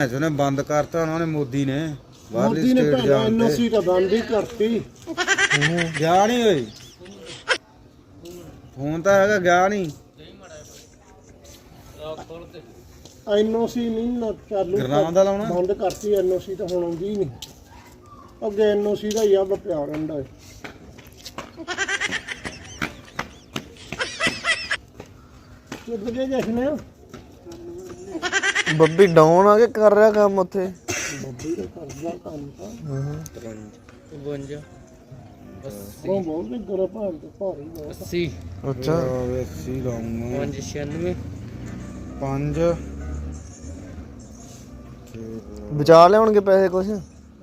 ਐਸੋ ਨੇ ਬੰਦ ਕਰਤਾ ਉਹਨਾਂ ਨੇ ਮੋਦੀ ਨੇ। ਬਾਹਰਲੀ ਮੋਦੀ ਨੇ ਭੈਣਾ ਤੇ। ਐਨਓਸੀ ਤਾਂ ਬੰਦ ਹੀ ਕਰਤੀ। ਗਿਆ ਨਹੀਂ ਹੋਈ ਫੋਨ ਤਾਂ ਹੈਗਾ ਗਿਆ ਨਹੀਂ। ਐਨਓਸੀ ਨਹੀਂ ਨਾ ਚਾਲੂ ਗਰਨਾਮ ਦਾ ਲਾਉਣਾ? ਬੰਦ ਕਰਤੀ ਐਨਓਸੀ ਤਾਂ ਹੁਣ ਆਉਂਦੀ ਨਹੀਂ। ਅੱਗੇ ਐਨਓਸੀ ਦਾ ਹੀ ਆ ਪਿਆ ਰਹਿੰਦਾ ਹੈ ਕਿੱਦ ਗਏ ਜਸ਼ਨ? ਬੱਬੀ ਡਾਊਨ ਆ ਕੇ ਕਰ ਰਿਹਾ ਕੰਮ ਉੱਥੇ। ਬੱਬੀ ਦਾ ਕਰਦਾ ਕੰਮ ਤਾਂ 52 ਉਹ ਬਹੁਤ ਹੀ ਗਰਾ ਭਾਂ ਤੇ ਭਾਰੀ ਬਹੁਤ 80 ਅੱਛਾ ਸੀ ਲਾਉਂਗਾ 596 ਪੰਜ। ਬਚਾ ਲਿਆਉਣਗੇ ਪੈਸੇ ਕੁਛ?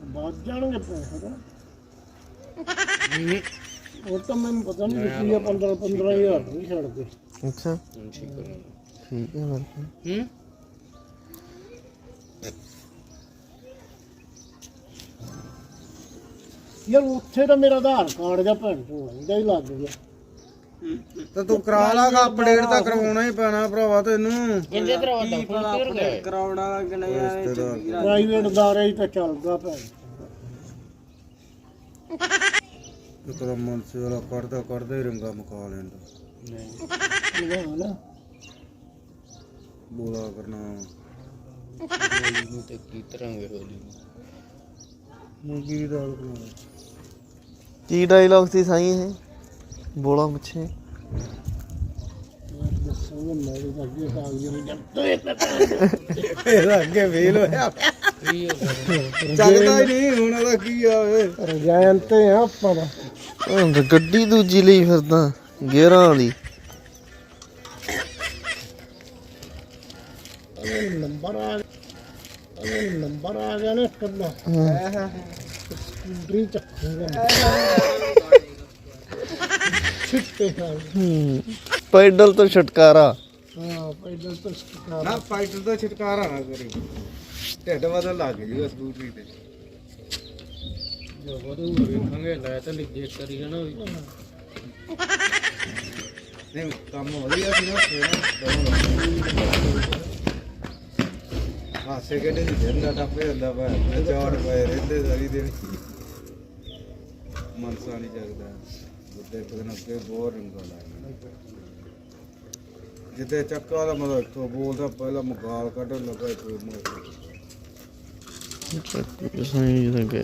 ਬਾਅਦ ਜਾਣਗੇ ਪੈਸੇ ਦਾ ਉਹ ਤਾਂ ਮੈਨੂੰ ਪਤਾ ਨਹੀਂ ਰੁਪਈਆ 15 15000 ਨਹੀਂ ਛੱਡਦੇ ਅੱਛਾ। ਠੀਕ ਹੈ ਠੀਕ ਹੈ ਫਿਰ। ਤਾਂ। ਹੂੰ? ਯਾਰ ਉੱਥੇ ਤਾਂ ਮੇਰਾ ਆਧਾਰ ਕਾਰਡ ਜਾਂ ਭੈਣ ਤੋਂ ਆਂਦਾ ਹੀ ਲੱਗ ਗਿਆ। ਤੇ ਤੂੰ ਕਰਾ ਲਾਗਾ ਅਪਡੇਟ ਤਾਂ ਕਰਵਾਉਣਾ ਹੀ ਪੈਣਾ ਭਰਾਵਾ ਤੈਨੂੰ। ਕਿੰਨੇ ਤਰ੍ਹਾਂ ਦਾ ਫੋਨ ਤੇ ਗਏ ਰਿਸ਼ਤੇਦਾਰ। ਪ੍ਰਾਈਵੇਟ ਦਾਰੇ ਹੀ ਤਾਂ ਚੱਲਦਾ ਭੈਣ ਇੱਕ ਤਾਂ ਮਨਸੇ ਵਾਲਾ ਕੱਢਦਾ ਕੱਢਦਾ ਹੀ ਰੰਗਾ ਮੁਕਾ ਲੈਂਦਾ। ਲਗਾ ਨਾ। ਬੋਲਾ ਕਰਨਾ। ਨੂੰ ਤੇ ਕੀ ਹੋਲੀ ਦਾਲ ਬਣਾਉਣੀ ਕੀ ਡਾਇਲੌਗ ਸੀ ਸਾਈ ਇਹ? ਬੋਲਾ ਪੁੱਛੇ। ਯਾਰ ਦੱਸੋ ਮੇਰੇ ਤਾਂ ਅੱਗੇ ਕਾਗਜ਼ ਨਹੀਂ ਜੰਤੇ ਇਹਦਾ ਅੱਗੇ ਫੇਲ ਹੋਇਆ। ਕੀ ਹੋ ਗਿਆ ਚੱਲਦਾ ਹੀ ਨਹੀਂ ਹੁਣ ਉਹਦਾ ਕੀ ਆ ਓਏ ਰਜਾਇਨ ਤੇ ਆ ਆਪਾਂ ਦਾ। ਹੁਣ ਤਾਂ ਗੱਡੀ ਦੂਜੀ ਲਈ ਫਿਰਦਾ ਗੇਰਾਂ ਵਾਲੀ। ਨੰਬਰ ਆ ਇਹ ਨੰਬਰ ਆ ਗਿਆ ਨਾ ਕੱਲਾ ਸਕੂਟਰੀ ਚੱਕੂਗਾ ਛਿੱਟੇ ਨਾਲ। ਹੂੰ। ਪੈਡਲ ਤੋਂ ਛਟਕਾਰਾ। ਹਾਂ ਪੈਦਲ ਤੋਂ ਸਟਕਾਰ ਨਾ ਫਾਈਟਰ ਤੋਂ ਛੁਟਕਾਰਾ ਨਾ ਕਰੀ। ਢਿੱਡ ਬਦਲ ਲੱਗ ਜੂਗਾ ਸਕੂਟਰੀ ਤੇ। ਜੋ ਬਰੂ ਵੇਖਾਂਗੇ ਲੈ ਤਾਂ ਲਿਖੇ ਕਰੀ ਜਾਣਾ ਵੀ। ਨਹੀਂ ਕੰਮ ਵਧੀਆ ਸੀ ਨਾ ਸੋਹਣਾ ਹਾਸੇ ਕਿਹੜੇ ਦੀ ਦਿਨ ਦਾ ਟੱਪੇ ਹੁੰਦਾ ਵਾ ਚਾੜ ਪਏ ਰਹਿੰਦੇ ਸਾਰੀ ਦਿਨ। ਮਨਸਾ ਨਹੀਂ ਜਗਦਾ। ਬੁੱਢੇ ਪਦਨ ਅੱਗੇ ਬਹੁਤ ਰੰਗਾ ਲਾਇਆ ਜਿੱਦੇ ਚੱਕਾ ਦਾ ਮਤਲਬ ਇੱਥੋਂ ਬੋਲਦਾ ਪਹਿਲਾਂ ਮਗਾਲ ਕੱਢਣ ਲੱਗਾ ਕੋਈ ਮੋਰ ਸਾਈ ਤਾਂ ਕਿ